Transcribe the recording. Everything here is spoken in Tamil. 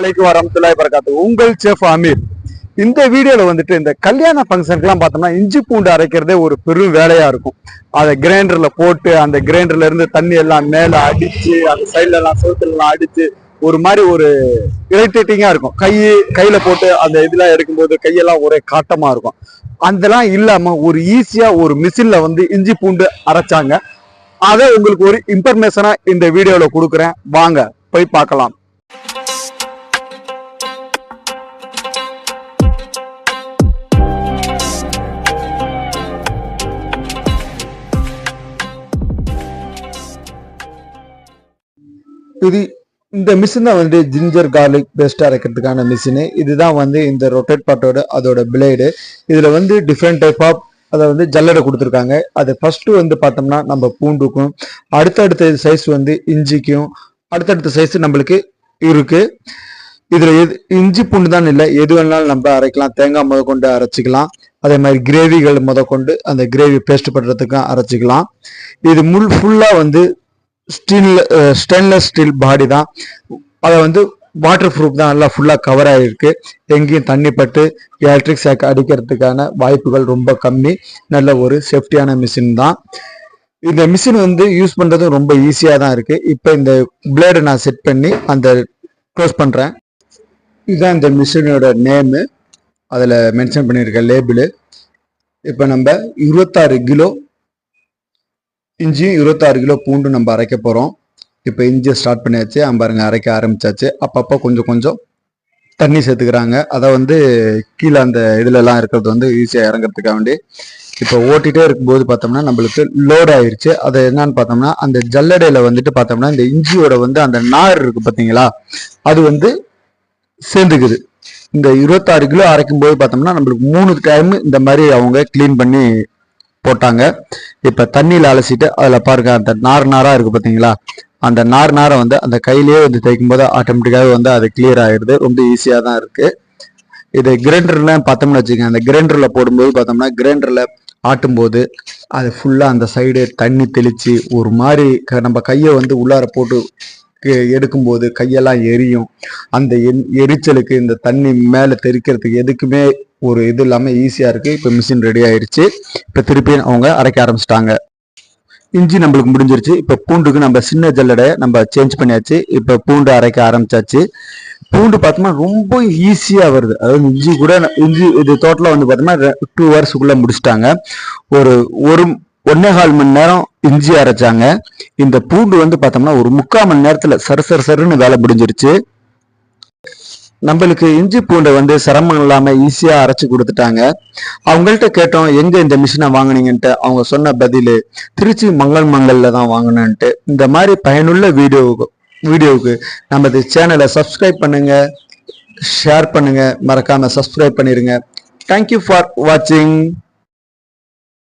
அலைக்கு வரமத்துலாய் பரக்காத்து உங்கள் செஃப் அமீர் இந்த வீடியோவில் வந்துட்டு இந்த கல்யாண ஃபங்க்ஷனுக்குலாம் பார்த்தோம்னா இஞ்சி பூண்டு அரைக்கிறதே ஒரு பெரும் வேலையாக இருக்கும். அதை கிரைண்டரில் போட்டு அந்த கிரைண்டர்ல இருந்து தண்ணி எல்லாம் மேலே அடித்து அந்த சைட்லலாம் சோத்துலலாம் அடித்து ஒரு மாதிரி ஒரு இரிட்டேட்டிங்கா இருக்கும். கை கையில் போட்டு அந்த இதெல்லாம் எடுக்கும்போது கையெல்லாம் ஒரே காட்டமாக இருக்கும். அதெல்லாம் இல்லாமல் ஒரு ஈஸியாக ஒரு மிஷினில் வந்து இஞ்சி பூண்டு அரைச்சாங்க. அதை உங்களுக்கு ஒரு இன்ஃபர்மேஷனாக இந்த வீடியோவில் கொடுக்குறேன். வாங்க போய் பார்க்கலாம். இது இந்த மிஷின் தான் வந்து ஜிஞ்சர் கார்லிக் பேஸ்டாக அரைக்கிறதுக்கான மிஷினு இதுதான் வந்து இந்த ரொட்டேட் பாட்டோட அதோட பிளேடு இதில் வந்து டிஃப்ரெண்ட் டைப் ஆஃப் அதை வந்து ஜல்லடை கொடுத்துருக்காங்க. அது ஃபஸ்ட்டு வந்து பார்த்தோம்னா நம்ம பூண்டுக்கும் அடுத்தடுத்த சைஸ் வந்து இஞ்சிக்கும் அடுத்தடுத்த சைஸ் நம்மளுக்கு இருக்குது இதில் எது இஞ்சி பூண்டு தான் இல்லை எது வேணாலும் நம்ம அரைக்கலாம். தேங்காய் முத கொண்டு அரைச்சிக்கலாம். அதே மாதிரி கிரேவிகள் முத கொண்டு அந்த கிரேவி பேஸ்ட் பண்ணுறதுக்கும் அரைச்சிக்கலாம். இது முள் ஃபுல்லாக வந்து ஸ்டீல் ஸ்டெயின்லெஸ் ஸ்டீல் பாடி தான். அதை வந்து வாட்டர் ப்ரூஃப் தான் நல்லா ஃபுல்லாக கவர் ஆகிருக்கு எங்கேயும் தண்ணி பட்டு எலக்ட்ரிக் ஷாக் அடிக்கிறதுக்கான வாய்ப்புகள் ரொம்ப கம்மி. நல்ல ஒரு சேஃப்டியான மிஷின் தான். இந்த மிஷின் வந்து யூஸ் பண்ணுறதும் ரொம்ப ஈஸியாக தான் இருக்குது இப்போ இந்த பிளேடை நான் செட் பண்ணி அந்த க்ளோஸ் பண்ணுறேன் இதுதான் இந்த மிஷினோட நேமு அதில் மென்ஷன் பண்ணியிருக்க லேபிள் இப்போ நம்ம இருபத்தாறு கிலோ இஞ்சியும் இருபத்தாறு கிலோ பூண்டு நம்ம அரைக்க போகிறோம் இப்போ இஞ்சியை ஸ்டார்ட் பண்ணியாச்சு. அம்பாருங்க அரைக்க ஆரம்பிச்சாச்சு. அப்பப்போ கொஞ்சம் கொஞ்சம் தண்ணி சேர்த்துக்கிறாங்க. அதை வந்து கீழே அந்த இதுலலாம் இருக்கிறது வந்து ஈஸியாக இறங்குறதுக்காக வேண்டி இப்போ ஓட்டிகிட்டே இருக்கும்போது பார்த்தோம்னா நம்மளுக்கு லோட் ஆயிடுச்சு அது என்னன்னு பார்த்தோம்னா அந்த ஜல்லடையில் வந்துட்டு பார்த்தோம்னா இந்த இஞ்சியோட வந்து அந்த நார் இருக்குது பார்த்தீங்களா அது வந்து சேர்ந்துக்குது. இந்த இருபத்தாறு கிலோ அரைக்கும் போது பார்த்தோம்னா நம்மளுக்கு மூணு டைம் இந்த மாதிரி அவங்க க்ளீன் பண்ணி போட்டாங்க. இப்போ தண்ணியில் அலசிட்டு அதில் பாருங்க அந்த நார் நாராக இருக்கு பார்த்தீங்களா அந்த நார் நாரை வந்து அந்த கையிலேயே வந்து தைக்கும் போது ஆட்டோமேட்டிக்காகவே வந்து அது கிளியர் ஆயிடுது. ரொம்ப ஈஸியாக தான் இருக்கு. இது கிரைண்டர்லாம் பார்த்தோம்னு வச்சுக்கோங்க அந்த கிரைண்டரில் போடும்போது பார்த்தோம்னா கிரைண்டரில் ஆட்டும்போது அது ஃபுல்லாக அந்த சைடு தண்ணி தெளித்து ஒரு மாதிரி க- நம்ம கையை வந்து உள்ளார போட்டு எடுக்கும்போது கையெல்லாம் எரியும். அந்த எரிச்சலுக்கு இந்த தண்ணி மேலே தெரிக்கிறதுக்கு எதுக்குமே ஒரு இது இல்லாமல் ஈஸியாக இருக்குது இப்போ மிஷின் ரெடி ஆயிடுச்சு இப்போ திருப்பி அவங்க அரைக்க ஆரம்பிச்சிட்டாங்க. இஞ்சி நம்மளுக்கு முடிஞ்சிருச்சு. இப்போ பூண்டுக்கு நம்ம சின்ன ஜல்லடை நம்ம சேஞ்ச் பண்ணியாச்சு. இப்போ பூண்டு அரைக்க ஆரம்பிச்சாச்சு. பூண்டு பார்த்தோம்னா ரொம்ப ஈஸியாக வருது. அதாவது இஞ்சி கூட இஞ்சி இது டோட்டலாக வந்து பார்த்தோம்னா டூ ஹவர்ஸுக்குள்ளே முடிச்சிட்டாங்க. ஒரு ஒரு ஒன்னே கால் மணி நேரம் இஞ்சி அரைச்சாங்க. இந்த பூண்டு வந்து பார்த்தோம்னா ஒரு முக்கால் மணி நேரத்தில் சரு சரு சருன்னு வேலை முடிஞ்சிருச்சு. நம்மளுக்கு இஞ்சி பூண்டை வந்து சிரமம் இல்லாமல் ஈஸியாக அரைச்சி கொடுத்துட்டாங்க. அவங்கள்ட்ட கேட்டோம் எங்கே இந்த மிஷினை வாங்குனீங்கன்ட்டு? அவங்க சொன்ன பதில் திருச்சி மங்கள் மங்கல்ல தான் வாங்கினேன்ட்டு. இந்த மாதிரி பயனுள்ள வீடியோவுக்கு வீடியோவுக்கு நமது சேனலை சப்ஸ்கிரைப் பண்ணுங்க. ஷேர் பண்ணுங்க. மறக்காம சப்ஸ்கிரைப் பண்ணிடுங்க தேங்க்யூ ஃபார் வாட்சிங்